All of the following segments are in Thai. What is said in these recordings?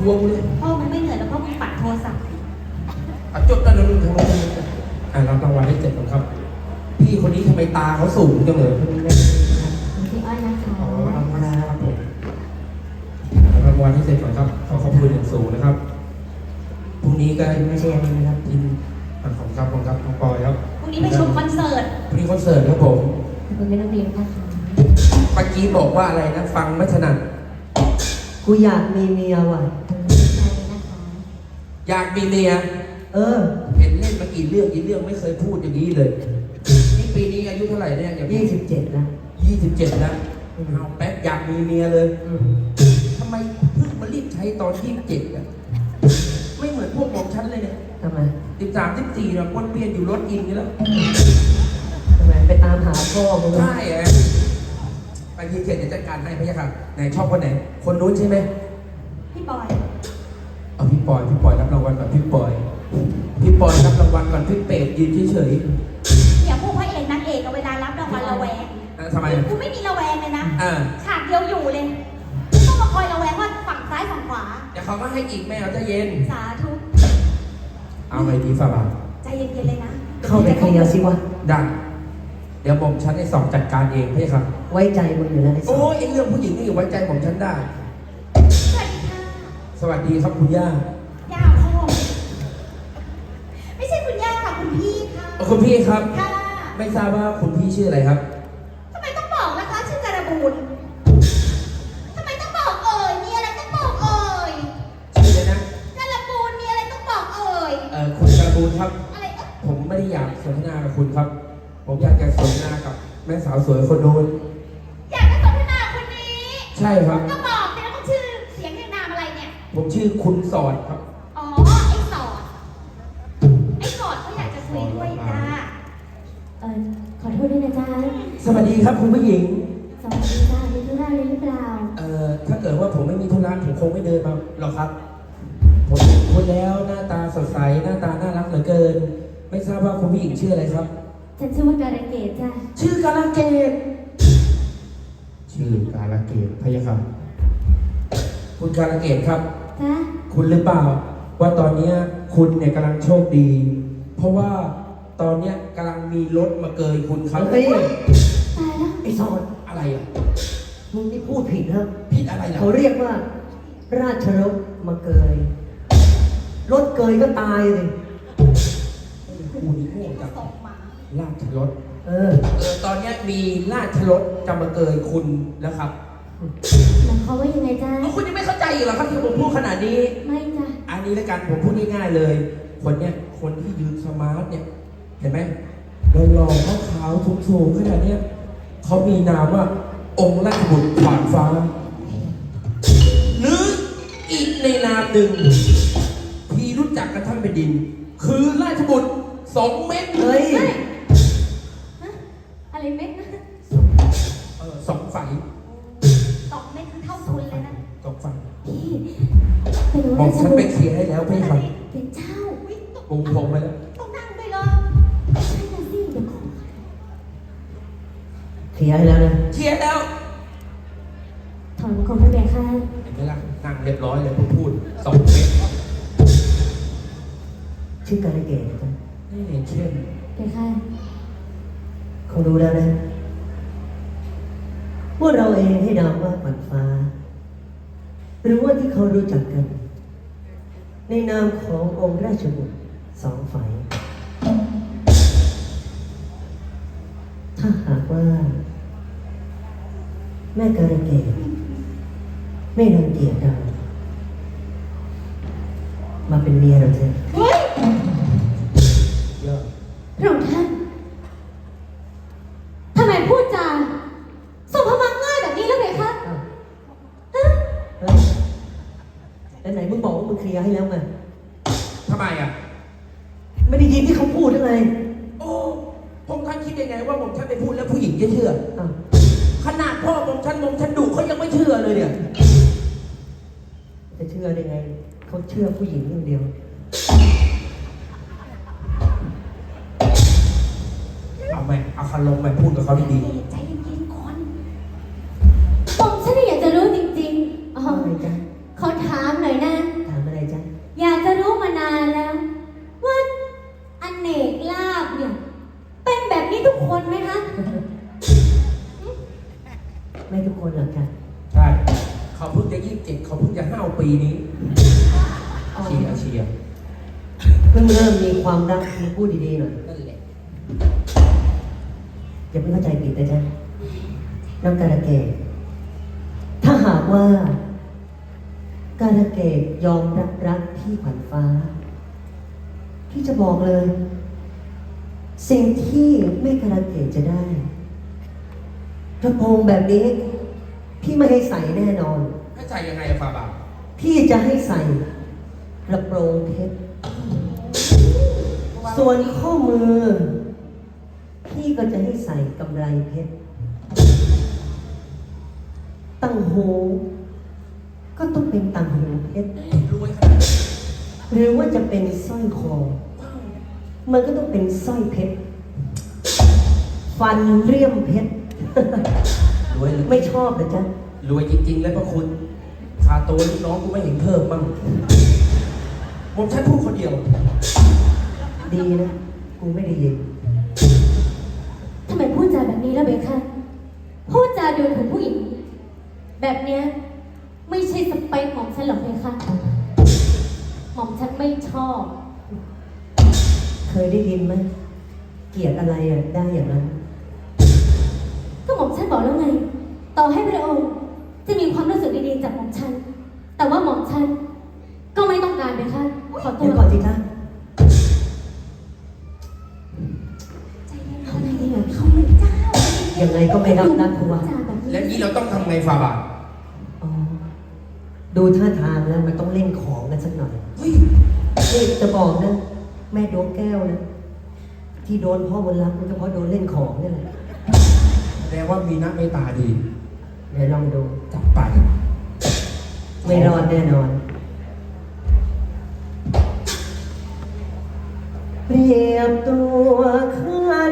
ครัวกูเลยพ่อมึงไม่เหนื่อยแล้วพ่อมึงปัดโทรศัพท์อะจดกันนะลุงทางโน้นอะรับรางวัลได้เจ็ดคนครับ พี่คนนี้ทำไมตาเขาสูงจังเลยพี่อ้อยนะคะอ๋อรางวัลครับผมรับรางวัลที่เจ็ดก่อนครับ ขอขอบคุณอย่างสูงนะครับพรุ่งนี้ก็ไม่ใช่อันนี้นะครับยินขอบคุณครับขอบคุณครับน้องปอยครับพรุ่งนี้ไปชมคอนเสิร์ตพรุ่งนี้คอนเสิร์ตครับผมขอบคุณแม่น้องบีมนะคะเมื่อกี้บอกว่าอะไรนะ ฟังไม่ถนัด กูอยากมีเมียว่ะใช่นะคะอยากมีเมีย เออ เห็นเล่นมากี่เรื่องกี่เรื่องไม่เคยพูดอย่างนี้เลย นี่ปีนี้อายุเท่าไหร่เนี่ยอย่างยี่สิบเจ็ดแล้วยี่สิบเจ็ดแล้วเอาแป๊บอยากมีเมียเลยอืมทำไมเพิ่งมารีบใช้ตอนยี่สิบเจ็ดอะไม่เหมือนพวกผมชั้นเลยเนี่ยทำไมสิบสามสิบสี่เนี่ยวนเปลี่ยนอยู่รถอินนี่แล้วทำไมไปตามหาพ่อมึงเหรอใช่ไง ไปยี่สิบเจ็ดจะจัดการให้พะยะค่ะไหนชอบคนไหน คนนู้นใช่ไหมพี่บอย เอาพี่ปอยพี่ปอยรับรางวัลก่อนพี่ปอยพี่ปอยรับรางวัลก่อนพี่เป็ดยืนเฉยอย่าพูดพระเอกนางเอกเอาเวลารับรางวัลระแวงๆอะทำไมกูไม่มีระแวงเลยนะ อ่าฉากเดียวอยู่เลยไม่ต้องมาคอยระแวงว่าฝั่งซ้ายฝั่งขวา เดี๋ยวเขาก็ให้อีกแม่เอาใจเย็น สาธุ เอาไงดีฝ่าบาทใจเย็นๆเลยนะเข้าไปเคลียร์สิวะได้ เดี๋ยวผมฉันให้สองจัดการเองพี่ครับ ไว้ใจมึงอยู่แล้วไอ้สอโอ้งยไอ้เรื่องผู้หญิงนี่ไว้ใจผมฉันได้ สวัสดีค่ะสวัสดีครับคุณย่าย่าพ่อไม่ใช่คุณย่าค่ะคุณพี่ค่ะ เอ่อคุณพี่ครับ ค่ะไม่ทราบว่าคุณพี่ชื่ออะไรครับ ทำไมต้องบอกนะคะชื่อการบูนทำไมต้องบอกเอ่ย มีอะไรต้องบอกเอ่ยชื่อเลยนะการบูนมีอะไรต้องบอกเอ่ย เอ่อคุณการบูนครับ อะไรเอ่ยผมไม่ได้อยากสนทนากับคุณครับ ผมอยากจะสนทนากับแม่สาวสวยคนโน้นอยากจะสนทนาคนนี้ ใช่ครับ ก็บอกสิแล้วมันชื่อเสียงเรียงนามอะไรเนี่ย ผมชื่อคุณสอดครับ อ๋อ ไอ้สอด ไอ้สอดเขาอยากจะคุยด้วยจ้าเออขอโทษด้วยนะจ๊ะสวัสดีครับคุณผู้หญิง สวัสดีจ้ามีธุระอะไรหรือเปล่า เอ่อ ถ้าเกิดว่าผมไม่มีธุระผมคงไม่เดินมาหรอกครับ ผมเห็นคุณแล้วหน้าตาสดใสหน้าตาน่ารักเหลือเกิน ไม่ทราบว่าคุณผู้หญิงชื่ออะไรครับ ฉันชื่อว่าการะเกดจ้ะชื่อกาลเกตชื่อกาลเกตพะยะครับคุณกาลเกตครับจ๊ะคุณหรือเปล่า ว่าตอนเนี้ยคุณเนี่ยกำลังโชคดี เพราะว่าตอนเนี้ยกำลังมีรถมาเกยคุณครับเฮ้ยตายแล้วไอ้สอนอะไรอะมึงนี่พูดผิดนะผิดอะไรล่ะเขาเรียกว่า ราชรถมาเกย รถเกยก็ตายเลย กูนี่โง่จัง ส่งมา ราชรถเออ เออตอนเนี้ยมีราชรถจะมาเกยคุณแล้วครับหมายความว่ายังไงจ๊ะแล้วคุณยังไม่เข้าใจอีกเหรอครับที่ผมพูดขนาดนี้ ไม่จ้ะอันนี้ละกันผมพูดง่ายๆเลย คนเนี้ยคนที่ยืนสมาร์ทเนี่ย เห็นไหมหล่อๆขาวๆสูงๆขนาดเนี้ยเขามีนามว่า องค์ราชบุตรขวานฟ้าหรืออีกในนามหนึ่งที่รู้จักกันทั้งแผ่นดิน คือราชบุตรสองเม็ด เคลียร์แล้ว ถอนของพระเบียค่ะเห็นไหมล่ะนั่งเรียบร้อยเลยพูดพูดสองเม็ดชื่อการะเกดนะจ๊ะนี่เข้มเบียค่ะเขารู้แล้วนะว่าเราเองให้นามว่าปันฟ้า หรือว่าที่เขารู้จักกัน ในนามขององค์ราชบุตรสองฝ่ายถ้าหากว่า แม่การะเกดไม่รังเกียจเรามาเป็นเมียเราเถอะเฮ้ยเยอะพระองค์ท่านทำไมพูดจาสมพมังง่ายแบบนี้แล้วเบียค่ะอ้าวฮะเฮ้ยแล้วไหนมึงบอกว่ามึงเคลียร์ให้แล้วไงทำไมอะ ไม่ได้ยินที่เขาพูดหรือไงโอ้ผมท่านคิดยังไงว่าผมท่านไปพูดแล้วผู้หญิงจะเชื่อ อ้าว ชื่อผู้หญิงอย่างเดียว เอาไปเอาคารมไปพูดกับเขาดีใจเย็นๆก่อนผมฉันน่อยากจะรู้จริงๆอ๋อเขาถามหน่อยนะ ถามอะไรจ๊ะอยากจะรู้มานานแล้ว ว่าอเนกลาบเนี่ย เป็นแบบนี้ทุกคนไหมคะ ไม่ทุกคนหรอกจ๊ะใช่ เขาเพิ่งจะยี่สิบเจ็ดเขาเพิ่งจะห้าปีนี้ พิ่งเริ่มมีความรักมีพูดดีๆหน่อยนั่นแหละอย่าเพิ่งเข้าใจผิดนะจ๊ะน้องการะเกดถ้าหากว่า การะเกดยอมรับรักพี่ขวัญฟ้า พี่จะบอกเลย สิ่งที่แม่การะเกดจะได้กระโปรงแบบนี้ พี่ไม่ให้ใส่แน่นอนให้ใจยังไงอะฟาบาทพี่จะให้ใส่กระโปรงเพชร ส่วนข้อมือ พี่ก็จะให้ใส่กำไรเพชร ตังหู ก็ต้องเป็นตังหูเพชร รวยขนาดนี้หรือว่าจะเป็นสร้อยคอ มันก็ต้องเป็นสร้อยเพชร ฟันเรียมเพชร รวยเลยไม่ชอบเหรอจ๊ะ รวยจริงๆ แล้วพระคุณคาตัวลูกน้องกูไม่เห็นเพิ่มบ้างผมฉันพูดคนเดียว ดีนะ กูไม่ได้ยิน ทำไมพูดจาแบบนี้แล้วเบคะพูดจาดูถูกผู้หญิง แบบเนี้ยไม่ใช่สเปคของฉันหรอกเบคะหม่อมฉันไม่ชอบ เคยได้ยินไหมเกลียดอะไรอะได้อย่างนั้น ก็หม่อมฉันบอกแล้วไง ต่อให้พระองค์จะมีความรู้สึกดีๆจากหม่อมฉัน แต่ว่าหม่อมฉัน ก็ไม่ต้องการเบคะขอตัเดี๋ยวว ก่อนสิจ๊ะ ยังไงก็ไม่รับนัดกูว่าจาแบบนี้แล้วนี้เราต้องทำไงฟาบาทอ๋อดูท่าทางแล้วมันต้องเล่นของกันสักหน่อยเฮ้ยนี่จะบอกนะ แม่ดวงแก้วนะ ที่โดนพ่อมนต์รักมันก็เพราะโดนเล่นของนี่แหละแสดงว่ามีนักเมตตาดี เดี๋ยวลองดูจับไป ไม่รอดแน่นอน เปรียบตัวข้า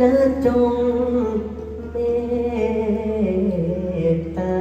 น่าจงเมตตา